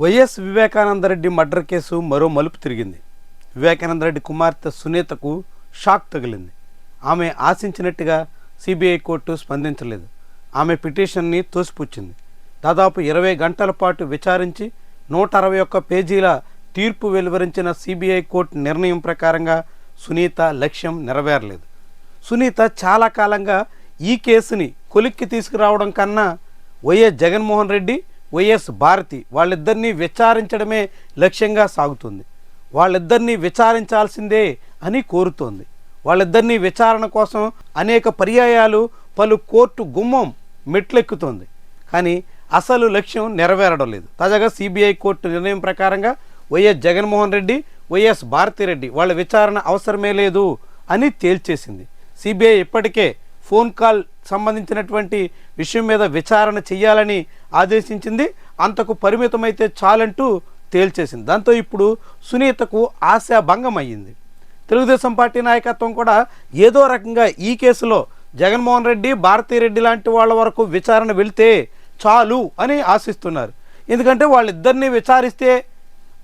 YS Vivekananda Reddy murder case మరో మలుపు తిరిగింది. వివేకానందరెడ్డి కుమార్తె సునీతకు షాక్ తగిలింది. ఆమె ఆశించినట్టుగా సిబిఐ కోర్టు స్పందించలేదు. ఆమె పిటిషన్ని తోసిపుచ్చింది. దాదాపు ఇరవై గంటల పాటు విచారించి నూట అరవై ఒక్క పేజీల తీర్పు వెలువరించిన సిబిఐ కోర్టు నిర్ణయం ప్రకారంగా సునీత లక్ష్యం నెరవేరలేదు. సునీత చాలా కాలంగా ఈ కేసుని కొలిక్కి తీసుకురావడం కన్నా వైఎస్ జగన్మోహన్ రెడ్డి వైఎస్ భారతి వాళ్ళిద్దరినీ విచారించడమే లక్ష్యంగా సాగుతుంది. వాళ్ళిద్దరినీ విచారించాల్సిందే అని కోరుతోంది. వాళ్ళిద్దరినీ విచారణ కోసం అనేక పర్యాయాలు పలు కోర్టు గుమ్మం మెట్లెక్కుతోంది. కానీ అసలు లక్ష్యం నెరవేరడం లేదు. తాజాగా సిబిఐ కోర్టు నిర్ణయం ప్రకారంగా వైఎస్ జగన్మోహన్ రెడ్డి వైఎస్ భారతిరెడ్డి వాళ్ళ విచారణ అవసరమే లేదు అని తేల్చేసింది. సిబిఐ ఇప్పటికే ఫోన్ కాల్ సంబంధించినటువంటి విషయం మీద విచారణ చేయాలని ఆదేశించింది. అంతకు పరిమితమైతే చాలంటూ తేల్చేసింది. దాంతో ఇప్పుడు సునీతకు ఆశాభంగం అయ్యింది తెలుగుదేశం పార్టీ నాయకత్వం కూడా ఏదో రకంగా ఈ కేసులో జగన్మోహన్ రెడ్డి భారతీరెడ్డి లాంటి వాళ్ళ వరకు విచారణ వెళితే చాలు అని ఆశిస్తున్నారు. ఎందుకంటే వాళ్ళిద్దరిని విచారిస్తే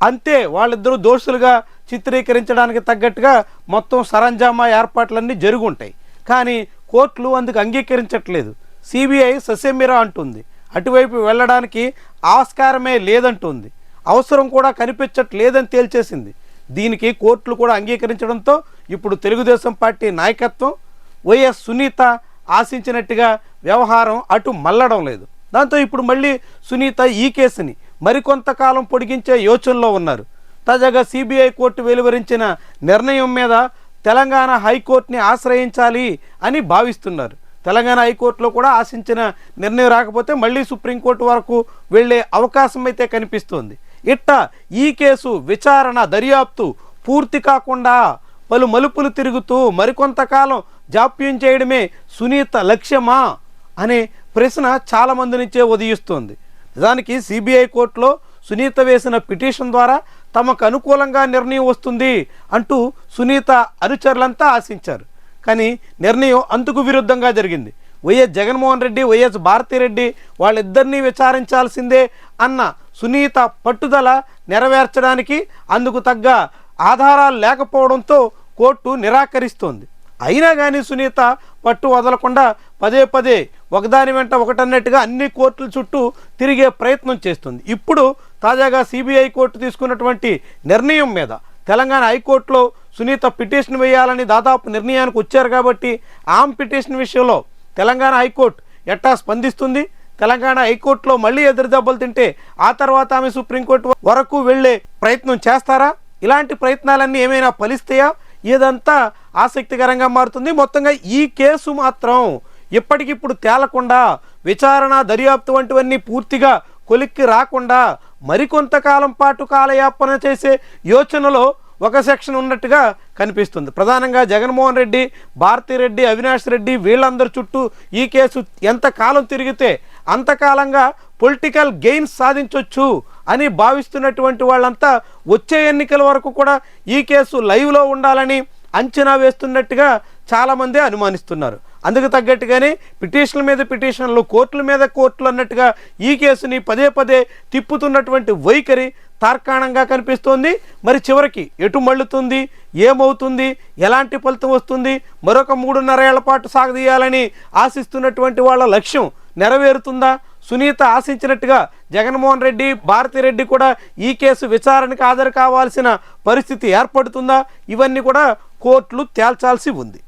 అంతే వాళ్ళిద్దరూ దోషులుగా చిత్రీకరించడానికి తగ్గట్టుగా మొత్తం సరంజామా ఏర్పాట్లన్నీ జరుగుంటాయి. కానీ కోర్టులు అందుకు అంగీకరించట్లేదు. సిబిఐ ససేమిరా అంటుంది. అటువైపు వెళ్ళడానికి ఆస్కారమే లేదంటుంది. అవసరం కూడా కనిపించట్లేదని తేల్చేసింది. దీనికి కోర్టులు కూడా అంగీకరించడంతో ఇప్పుడు తెలుగుదేశం పార్టీ నాయకత్వం వైఎస్ సునీత ఆశించినట్టుగా వ్యవహారం అటు మల్లడం లేదు. దాంతో ఇప్పుడు మళ్ళీ సునీత ఈ కేసుని మరికొంతకాలం పొడిగించే యోచనలో ఉన్నారు. తాజాగా సిబిఐ కోర్టు వెలువరించిన నిర్ణయం మీద తెలంగాణ హైకోర్టుని ఆశ్రయించాలి అని భావిస్తున్నారు. తెలంగాణ హైకోర్టులో కూడా ఆశించిన నిర్ణయం రాకపోతే మళ్ళీ సుప్రీంకోర్టు వరకు వెళ్ళే అవకాశం అయితే కనిపిస్తోంది. ఇట్ట ఈ కేసు విచారణ దర్యాప్తు పూర్తి కాకుండా పలు మలుపులు తిరుగుతూ మరికొంతకాలం జాప్యం చేయడమే సునీత లక్ష్యమా అనే ప్రశ్న చాలామంది నుంచే ఉదయిస్తోంది. నిజానికి సిబిఐ కోర్టులో సునీత వేసిన పిటిషన్ ద్వారా తమకు అనుకూలంగా నిర్ణయం వస్తుంది అంటూ సునీత అనుచరులంతా ఆశించారు. కానీ నిర్ణయం అందుకు విరుద్ధంగా జరిగింది. వైఎస్ జగన్మోహన్ రెడ్డి వైఎస్ భారతిరెడ్డి వాళ్ళిద్దరినీ విచారించాల్సిందే అన్న సునీత పట్టుదల నెరవేర్చడానికి అందుకు తగ్గ ఆధారాలు లేకపోవడంతో కోర్టు నిరాకరిస్తోంది. అయినా కానీ సునీత పట్టు వదలకుండా పదే పదే ఒకదాని వెంట ఒకటన్నట్టుగా అన్ని కోర్టుల చుట్టూ తిరిగే ప్రయత్నం చేస్తుంది. ఇప్పుడు తాజాగా సిబిఐ కోర్టు తీసుకున్నటువంటి నిర్ణయం మీద తెలంగాణ హైకోర్టులో సునీత పిటిషన్ వేయాలని దాదాపు నిర్ణయానికి వచ్చారు కాబట్టి ఆమ్ పిటిషన్ విషయంలో తెలంగాణ హైకోర్టు ఎట్టా స్పందిస్తుంది? తెలంగాణ హైకోర్టులో మళ్ళీ ఎదురు దెబ్బలు తింటే ఆ తర్వాత ఆమె సుప్రీంకోర్టు వరకు వెళ్ళే ప్రయత్నం చేస్తారా? ఇలాంటి ప్రయత్నాలన్నీ ఏమైనా ఫలిస్తాయా? ఇదంతా ఆసక్తికరంగా మారుతుంది. మొత్తంగా ఈ కేసు మాత్రం ఇప్పటికిప్పుడు తేలకుండా విచారణ దర్యాప్తు వంటివన్నీ పూర్తిగా కొలిక్కి రాకుండా మరికొంతకాలం పాటు కాలయాపన చేసే యోచనలో ఒక సెక్షన్ ఉన్నట్టుగా కనిపిస్తుంది. ప్రధానంగా జగన్మోహన్ రెడ్డి భారతిరెడ్డి అవినాష్ రెడ్డి వీళ్ళందరి చుట్టూ ఈ కేసు ఎంతకాలం తిరిగితే అంతకాలంగా పొలిటికల్ గెయిన్స్ సాధించవచ్చు అని భావిస్తున్నటువంటి వాళ్ళంతా వచ్చే ఎన్నికల వరకు కూడా ఈ కేసు లైవ్లో ఉండాలని అంచనా వేస్తున్నట్టుగా చాలామంది అనుమానిస్తున్నారు. అందుకు తగ్గట్టుగానే పిటిషన్ల మీద పిటిషన్లు కోర్టుల మీద కోర్టులు అన్నట్టుగా ఈ కేసుని పదే పదే తిప్పుతున్నటువంటి వైఖరి తార్కాణంగా కనిపిస్తోంది. మరి చివరికి ఎటు మళ్ళుతుంది ఏమవుతుంది ఎలాంటి ఫలితం వస్తుంది మరొక మూడున్నర ఏళ్ళ పాటు సాగదీయాలని ఆశిస్తున్నటువంటి వాళ్ళ లక్ష్యం నెరవేరుతుందా? సునీత ఆశించినట్టుగా జగన్మోహన్ రెడ్డి భారతిరెడ్డి కూడా ఈ కేసు విచారణకు హాజరు కావాల్సిన పరిస్థితి ఏర్పడుతుందా? ఇవన్నీ కూడా కోర్టులు తేల్చాల్సి ఉంది.